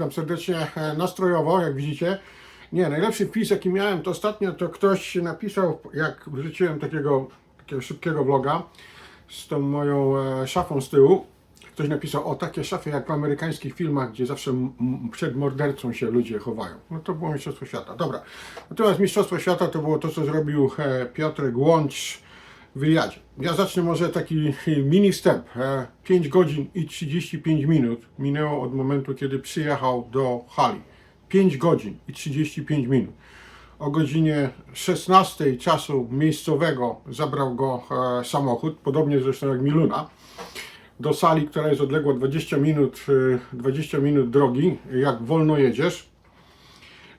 Witam serdecznie e, nastrojowo, jak widzicie. Nie, najlepszy wpis jaki miałem to ostatnio, to ktoś napisał, jak wrzuciłem takiego, takiego szybkiego vloga z tą moją e, szafą z tyłu. Ktoś napisał, o takie szafy jak w amerykańskich filmach, gdzie zawsze przed mordercą się ludzie chowają. No to było Mistrzostwo Świata. Dobra. Natomiast Mistrzostwo Świata to było to, co zrobił e, Piotrek Łącz w. Ja zacznę może taki mini wstęp. E, 5 godzin i 35 minut minęło od momentu, kiedy przyjechał do hali. 5 godzin i 35 minut. O godzinie 16 czasu miejscowego zabrał go e, samochód, podobnie zresztą jak Miluna, do sali, która jest odległa 20 minut, e, 20 minut drogi, jak wolno jedziesz.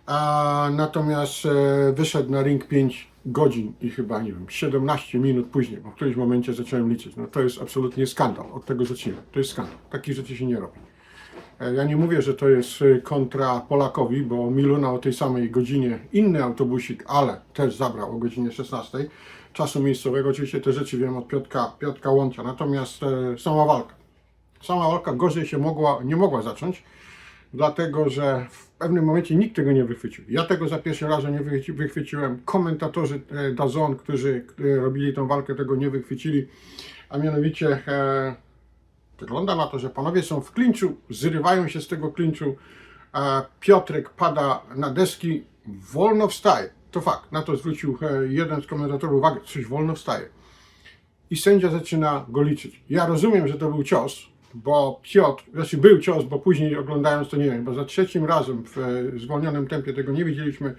A natomiast e, wyszedł na ring 5 godzin i chyba, nie wiem, 17 minut później, bo w którymś momencie zacząłem liczyć. No to jest absolutnie skandal. Od tego zacznijmy. To jest skandal. Takich rzeczy się nie robi. E, Ja nie mówię, że to jest e, kontra Polakowi, bo Miluna o tej samej godzinie inny autobusik, ale też zabrał o godzinie 16 czasu miejscowego. Oczywiście te rzeczy wiem od Piotka, Piotka Łącia. Natomiast e, sama walka. Sama walka gorzej się mogła, nie mogła zacząć dlatego że w pewnym momencie nikt tego nie wychwycił. Ja tego za pierwszym razem nie wychwyci- wychwyciłem. Komentatorzy e, DAZN, którzy którzy robili tą walkę, tego nie wychwycili. A mianowicie e, wygląda na to, że panowie są w klinczu, zrywają się z tego klinczu. A Piotrek pada na deski, wolno wstaje. To fakt, na to zwrócił e, jeden z komentatorów uwagę, coś wolno wstaje i sędzia zaczyna go liczyć. Ja rozumiem, że to był cios, bo Piotr, znaczy był cios, bo później oglądając to nie wiem, bo za trzecim razem w e, zwolnionym tempie tego nie widzieliśmy e,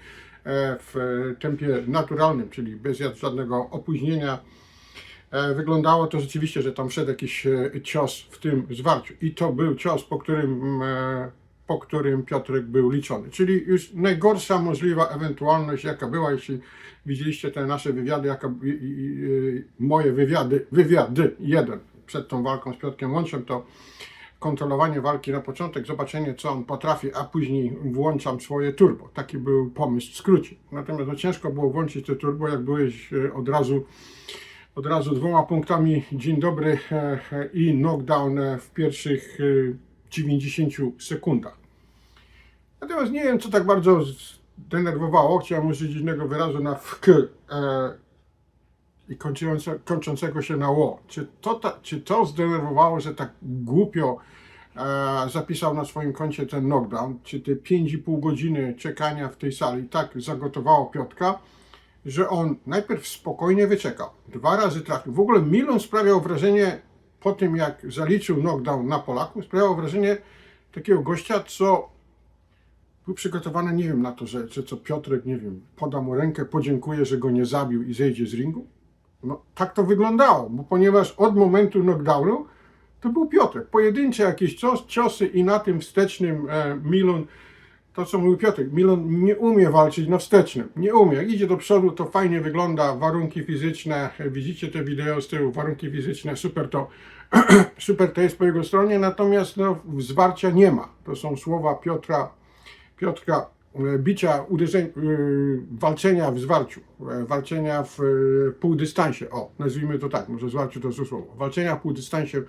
w e, tempie naturalnym, czyli bez żadnego opóźnienia. Wyglądało to rzeczywiście, że tam wszedł jakiś cios w tym zwarciu. I to był cios, po którym, po którym Piotrek był liczony. Czyli już najgorsza możliwa ewentualność, jaka była, jeśli widzieliście te nasze wywiady, jaka, i, i, moje wywiady, wywiady jeden przed tą walką z Piotrkiem Łączem, to kontrolowanie walki na początek, zobaczenie co on potrafi, a później włączam swoje turbo. Taki był pomysł w skrócie. Natomiast no, ciężko było włączyć to turbo, jak byłeś e, od razu od razu dwoma punktami dzień dobry e, e, i knockdown w pierwszych e, 90 sekundach. Natomiast nie wiem, co tak bardzo zdenerwowało, chciałem użyć innego wyrazu na wk i kończące, kończącego się na ło. Czy to, ta, czy to zdenerwowało, że tak głupio e, zapisał na swoim koncie ten knockdown? Czy te 5,5 godziny czekania w tej sali tak zagotowało Piotka? że on najpierw spokojnie wyczekał, dwa razy trafił. W ogóle Milon sprawiał wrażenie, po tym jak zaliczył knockdown na Polaku, sprawiał wrażenie takiego gościa, co był przygotowany, nie wiem, na to, że, że co Piotrek, nie wiem, poda mu rękę, podziękuje, że go nie zabił i zejdzie z ringu. No tak to wyglądało, bo ponieważ od momentu knockdownu to był Piotrek. Pojedyncze jakieś cios, ciosy i na tym wstecznym e, Milon to co mówił Piotrek, Milon nie umie walczyć na wstecznym. Nie umie. Idzie do przodu, to fajnie wygląda, warunki fizyczne, widzicie te wideo z tyłu, warunki fizyczne, super to, super to jest po jego stronie, natomiast no, zwarcia nie ma. To są słowa Piotra, Piotrka, e, bicia, uderzeń, e, walczenia w zwarciu, e, walczenia w e, półdystansie, o, nazwijmy to tak, może zwarciu to złe słowo, walczenia w półdystansie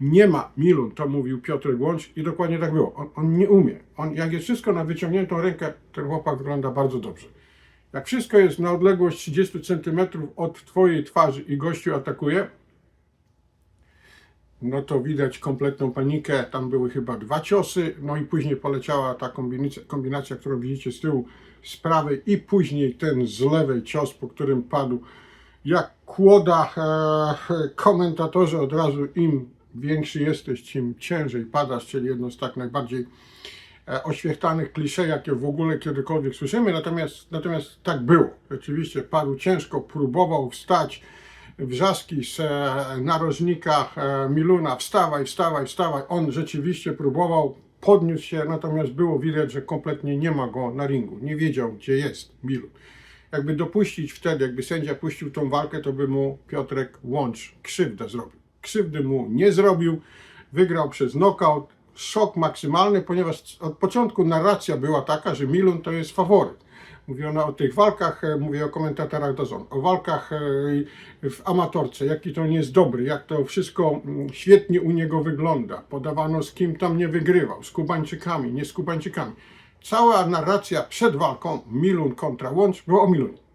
nie ma Milun, to mówił Piotr Łącz i dokładnie tak było. On, on nie umie. On, jak jest wszystko na wyciągniętą rękę, ten chłopak wygląda bardzo dobrze. Jak wszystko jest na odległość 30 cm od twojej twarzy i gościu atakuje, no to widać kompletną panikę. Tam były chyba dwa ciosy, no i później poleciała ta kombinacja, kombinacja którą widzicie z tyłu, z prawej i później ten z lewej cios, po którym padł jak kłoda. E, komentatorzy od razu im większy jesteś, tym ciężej padasz, czyli jedno z tak najbardziej e, oświechtanych klisze, jakie w ogóle kiedykolwiek słyszymy, natomiast, natomiast tak było. Rzeczywiście padł ciężko, próbował wstać, wrzaski z e, narożnika e, Miluna, wstawaj, wstawaj, wstawaj. On rzeczywiście próbował, podniósł się, natomiast było widać, że kompletnie nie ma go na ringu. Nie wiedział, gdzie jest Milun. Jakby dopuścić wtedy, jakby sędzia puścił tą walkę, to by mu Piotrek Łącz krzywdę zrobił. Krzywdy mu nie zrobił, wygrał przez knockout. Szok maksymalny, ponieważ od początku narracja była taka, że Milun to jest faworyt. Mówiono o tych walkach, e, mówię o komentatorach dozon, o walkach e, w amatorce, jaki to nie jest dobry, jak to wszystko mm, świetnie u niego wygląda. Podawano z kim tam nie wygrywał, z Kubańczykami, nie z Kubańczykami. Cała narracja przed walką Milun kontra Łącz była o Milunie.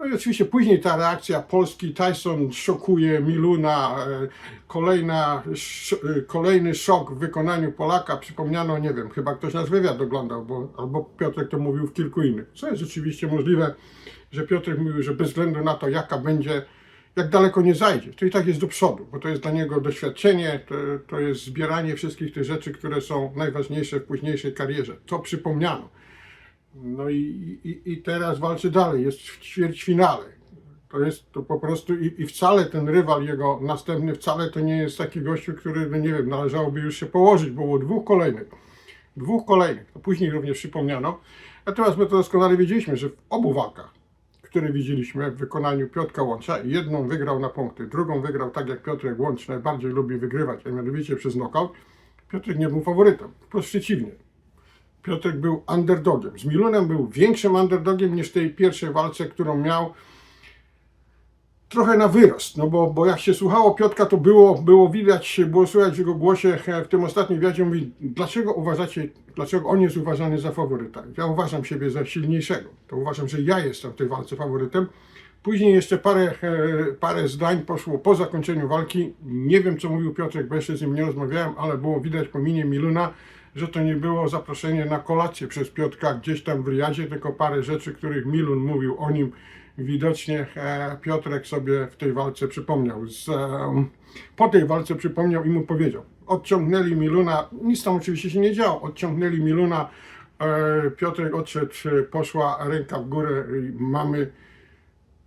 No i oczywiście później ta reakcja Polski, Tyson szokuje Miluna, e, kolejna, e, kolejny szok w wykonaniu Polaka, przypomniano, nie wiem, chyba ktoś nasz wywiad oglądał, bo, albo Piotrek to mówił w kilku innych. Co jest rzeczywiście możliwe, że Piotrek mówił, że bez względu na to jaka będzie, jak daleko nie zajdzie, to i tak jest do przodu, bo to jest dla niego doświadczenie, to, to jest zbieranie wszystkich tych rzeczy, które są najważniejsze w późniejszej karierze. To przypomniano. No i, i, i teraz walczy dalej, jest w ćwierćfinale. To jest to po prostu i, i wcale ten rywal jego następny wcale to nie jest taki gościu, który, no nie wiem, należałoby już się położyć, było dwóch kolejnych. Dwóch kolejnych, później również przypomniano. Natomiast my to doskonale wiedzieliśmy, że w obu walkach, które widzieliśmy w wykonaniu Piotrka Łącza, jedną wygrał na punkty, drugą wygrał tak jak Piotrek Łącz najbardziej lubi wygrywać, a mianowicie przez knockout. Piotrek nie był faworytem, wprost przeciwnie. Piotrek był underdogiem. Z Milunem był większym underdogiem niż w tej pierwszej walce, którą miał trochę na wyrost, no bo, bo jak się słuchało Piotka, to było, było widać, było słychać w jego głosie e, w tym ostatnim wywiadzie, mówi, dlaczego uważacie, dlaczego on jest uważany za faworyta? Ja uważam siebie za silniejszego, to uważam, że ja jestem w tej walce faworytem. Później jeszcze parę, e, parę zdań poszło po zakończeniu walki. Nie wiem, co mówił Piotrek, bo jeszcze z nim nie rozmawiałem, ale było widać po minie Miluna, że to nie było zaproszenie na kolację przez Piotrka gdzieś tam w Riyadzie, tylko parę rzeczy, których Milun mówił o nim. Widocznie e, Piotrek sobie w tej walce przypomniał. Z, e, po tej walce przypomniał i mu powiedział. Odciągnęli Miluna, nic tam oczywiście się nie działo, odciągnęli Miluna, e, Piotrek odszedł, poszła ręka w górę i mamy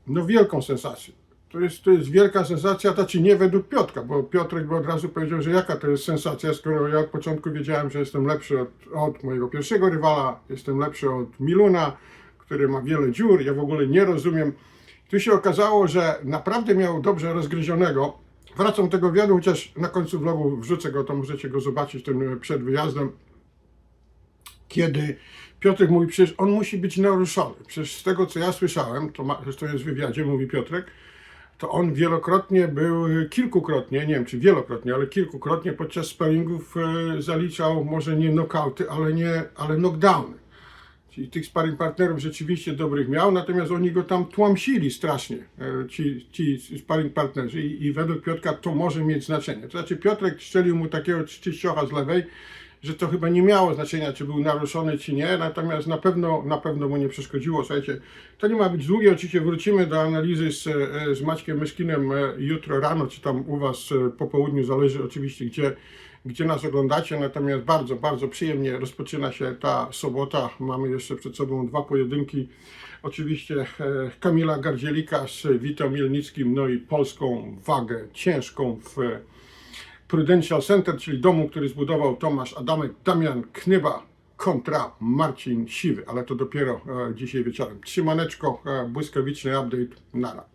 no wielką sensację. To jest, to jest wielka sensacja, to czy nie według Piotrka, bo Piotrek by od razu powiedział, że jaka to jest sensacja, skoro ja od początku wiedziałem, że jestem lepszy od, od mojego pierwszego rywala, jestem lepszy od Miluna, który ma wiele dziur, ja w ogóle nie rozumiem. Tu się okazało, że naprawdę miał dobrze rozgryzionego. Wracam do tego wywiadu, chociaż na końcu vlogu wrzucę go, to możecie go zobaczyć ten przed wyjazdem kiedy Piotrek mówi, przecież on musi być naruszony. Przecież z tego, co ja słyszałem, to, ma, to jest w wywiadzie, mówi Piotrek, to on wielokrotnie był, kilkukrotnie, nie wiem czy wielokrotnie, ale kilkukrotnie podczas sparingów e, zaliczał może nie knockouty, ale nie, ale knockdowny. Czyli tych sparring partnerów rzeczywiście dobrych miał, natomiast oni go tam tłamsili strasznie, e, ci, ci sparring partnerzy I, i według Piotrka to może mieć znaczenie. To znaczy Piotrek strzelił mu takiego czyściocha z lewej, że to chyba nie miało znaczenia, czy był naruszony, czy nie, natomiast na pewno, na pewno mu nie przeszkodziło. Słuchajcie, to nie ma być długie, oczywiście wrócimy do analizy z, z Maćkiem Myszkinem e, jutro rano, czy tam u Was e, po południu, zależy oczywiście gdzie, gdzie nas oglądacie, natomiast bardzo, bardzo przyjemnie rozpoczyna się ta sobota. Mamy jeszcze przed sobą dwa pojedynki. Oczywiście e, Kamila Gardzielika z Witom Mielnickim, no i polską wagę ciężką w Prudential Center, czyli domu, który zbudował Tomasz Adamek, Damian Knyba kontra Marcin Siwy, ale to dopiero e, dzisiaj wieczorem. Trzymaneczko, e, błyskawiczny update, nara.